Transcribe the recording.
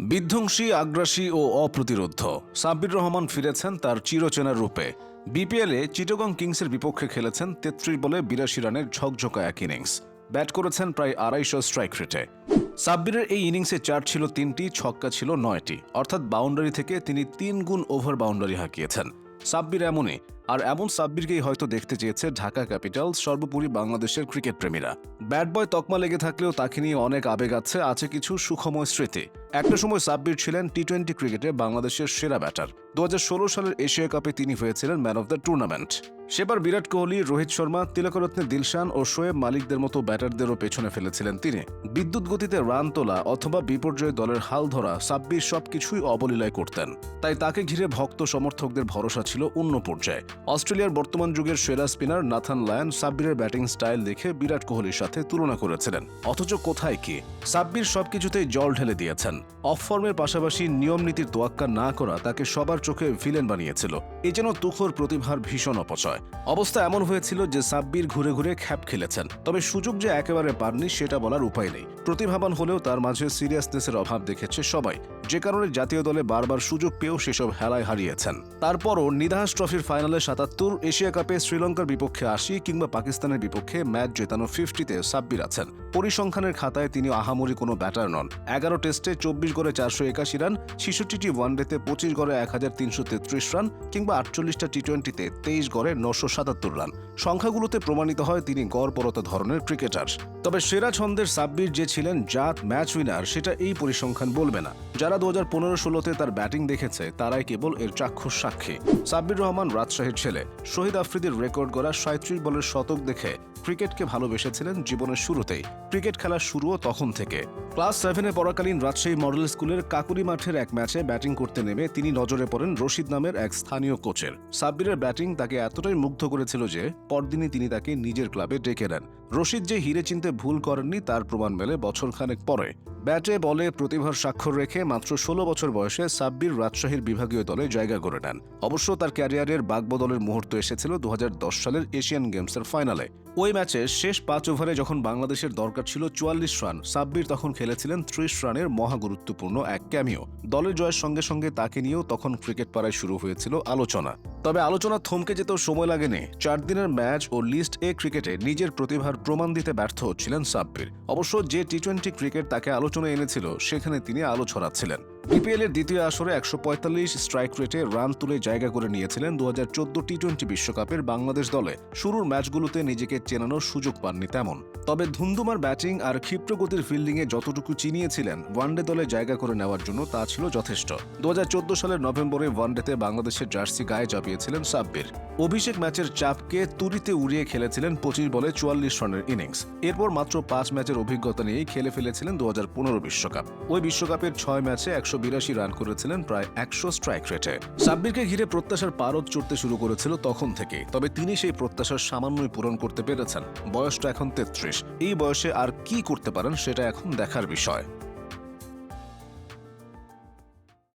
বিধ্বংসী, আগ্রাসী ও অপ্রতিরোধ্য। সাব্বির রহমান ফিরেছেন তার চিরচেনা রূপে। বিপিএলে চিটগং কিংসের বিপক্ষে খেলেছেন তেত্রিশ বলে বিরাশি রানের ঝকঝকা এক ইনিংস। ব্যাট করেছেন প্রায় আড়াইশো স্ট্রাইক রেটে। সাব্বিরের এই ইনিংসে চার ছিল তিনটি, ছক্কা ছিল নয়টি। অর্থাৎ বাউন্ডারি থেকে তিনি তিন গুণ ওভার বাউন্ডারি হাঁকিয়েছেন। সাব্বির এমনই আর এমন সাব্বিরকেই হয়তো দেখতে চেয়েছে ঢাকা ক্যাপিটালস, সর্বোপরি বাংলাদেশের ক্রিকেট প্রেমীরা। ব্যাট বয় তকমা লেগে থাকলেও তাকে নিয়ে অনেক আবেগ আছে আছে কিছু সুখময় স্মৃতি। একটা সময় সাব্বির ছিলেন টি টোয়েন্টি ক্রিকেটে বাংলাদেশের সেরা ব্যাটার। দু হাজার ষোলো সালের এশিয়া কাপে তিনি হয়েছিলেন ম্যান অফ দ্য টুর্নামেন্ট। সেবার বিরাট কোহলি, রোহিত শর্মা তিলকরত্নে দিলশান ও শোয়েব মালিকদের মতো ব্যাটারদেরও পেছনে ফেলেছিলেন তিনি। বিদ্যুৎ গতিতে রান তোলা অথবা বিপর্যয় দলের হাল ধরা সাব্বির সবকিছুই অবলীলায় করতেন। তাই তাকে ঘিরে ভক্ত সমর্থকদের ভরসা ছিল অন্য পর্যায়ে। অস্ট্রেলিয়ার বর্তমান যুগের সেরা স্পিনার নাথান লায়ন সাব্বিরের ব্যাটিং স্টাইল দেখে বিরাট কোহলির সাথে তুলনা করেছিলেন। অথচ কোথায় কি? সাব্বির সবকিছুতেই জল ঢেলে দিয়েছেন। অফ ফর্মের পাশাপাশি নিয়ম নীতির তোয়াক্কা না করা তাকে সবার চোখে ভিলেন বানিয়েছিল। এ যেন তুখর প্রতিভার ভীষণ অপচয়। অবস্থা এমন হয়েছিল যে সাব্বির ঘুরে ঘুরে খ্যাপ খেলেছেন। তবে সুযোগ যে একেবারে পাননি সেটা বলার উপায় নেই। প্রতিভাবান হলেও তার মাঝে সিরিয়াসনেসের অভাব দেখেছে সবাই। যে কারণে জাতীয় দলে বারবার সুযোগ পেয়েও সেসব হেলায় হারিয়েছেন। তারপরও নিদাহাস ট্রফির ফাইনালে সাতাত্তর, এশিয়া কাপে শ্রীলঙ্কার বিপক্ষে আশি কিংবা পাকিস্তানের বিপক্ষে ম্যাচ জেতানো ফিফটিতে সাব্বির আছেন। পরিসংখ্যানের খাতায় তিনি আহামরি কোনো ব্যাটার নন। এগারো টেস্টে চব্বিশ গড়ে চারশো একাশি রান ছেষট্টিটি ওয়ানডেতে পঁচিশ গড়ে এক হাজার তিনশো তেত্রিশ রান কিংবা আটচল্লিশটা টি টোয়েন্টিতে তেইশ গড়ে নশো সাতাত্তর রান সংখ্যাগুলোতে প্রমাণিত হয় তিনি গড়পরতা ধরনের ক্রিকেটার তবে সেরা ছন্দের সাব্বির যে ছিলেন জাত ম্যাচ উইনার সেটা এই পরিসংখ্যান বলবে না। যারা দু হাজার পনেরো ষোলোতে তার ব্যাটিং দেখেছে, তারাই কেবল এর চাক্ষুষ সাক্ষী। সাব্বির রহমান রাজশাহীর ছেলে। শহীদ আফ্রিদির রেকর্ড গড়া সাঁত্রিশ বলের শতক দেখে ক্রিকেটকে ভালোবেসেছিলেন জীবনের শুরুতেই। ক্রিকেট খেলা শুরুও তখন থেকে। ক্লাস সেভেনে পড়াকালীন রাজশাহী মডেল স্কুলের কাকুরি মাঠের এক ম্যাচে ব্যাটিং করতে নেমে তিনি নজরে পড়েন রশিদ নামের এক স্থানীয় কোচের। সাব্বিরের ব্যাটিং তাকে এতটাই মুগ্ধ করেছিল যে পরদিনই তিনি তাকে নিজের ক্লাবে ডেকে নেন। রশিদ যে হিরে চিনতে ভুল করেননি, তার প্রমাণ মেলে বছরখানেক পরে। ব্যাটে বলে প্রতিভার স্বাক্ষর রেখে মাত্র ষোলো বছর বয়সে সাব্বির রাজশাহীর বিভাগীয় দলে জায়গা করে নেন। অবশ্য তার ক্যারিয়ারের বাগবদলের মুহূর্ত এসেছিল দু হাজার দশ সালের এশিয়ান গেমসের ফাইনালে। ওই ম্যাচে শেষ পাঁচ ওভারে যখন বাংলাদেশের দরকার ছিল চুয়াল্লিশ রান, সাব্বির তখন খেলেছিলেন ত্রিশ রানের মহা গুরুত্বপূর্ণ এক ক্যামিও। দলের জয়ের সঙ্গে সঙ্গে তাকে নিয়েও তখন ক্রিকেট পাড়ায় শুরু হয়েছিল আলোচনা। তবে আলোচনা থমকে যেতেও সময় লাগেনি। চার দিনের ম্যাচ ও লিস্ট এ ক্রিকেটে নিজের প্রতিভার প্রমাণ দিতে ব্যর্থ হচ্ছিলেন সাব্বির। অবশ্য যে টি টোয়েন্টি ক্রিকেট তাকে আলোচনায় এনেছিল, সেখানে তিনি আলো ছড়াচ্ছিলেন। বিপিএল এর দ্বিতীয় আসরে একশো পঁয়তাল্লিশ স্ট্রাইক রেটে রান তুলে জায়গা করে নিয়েছিলেন দু হাজার চোদ্দ টি টোয়েন্টি বিশ্বকাপের বাংলাদেশ দলে। শুরুর ম্যাচগুলোতে নিজেকে চেনানোর সুযোগ পাননি তেমন। তবে ধুন্দুমার ব্যাটিং আর ক্ষিপ্র গতির ফিল্ডিংয়ে যতটুকু চিনিয়েছিলেন ওয়ানডে দলে জায়গা করে নেওয়ার জন্য তা ছিল যথেষ্ট। দুহাজার চোদ্দ সালের নভেম্বরে ওয়ানডেতে বাংলাদেশের জার্সি গায়ে চাপিয়েছিলেন সাব্বির। অভিষেক ম্যাচের চাপকে তুরিতে উড়িয়ে খেলেছিলেন পঁচিশ বলে চুয়াল্লিশ রানের ইনিংস এরপর মাত্র পাঁচ ম্যাচের অভিজ্ঞতা নিয়েই খেলে ফেলেছিলেন দু বিশ্বকাপ। ওই বিশ্বকাপের ছয় ম্যাচে একশো বিরাশি রান করেছিলেন প্রায় একশো স্ট্রাইক রেটে সাব্বিরকে ঘিরে প্রত্যাশার পারদ চড়তে শুরু করেছিল তখন থেকে, তবে তিনি সেই প্রত্যাশার সামান্যই পূরণ করতে পেরেছেন। বয়সটা এখন তেত্রিশ। এই বয়সে আর কি করতে পারেন সেটা এখন দেখার বিষয়।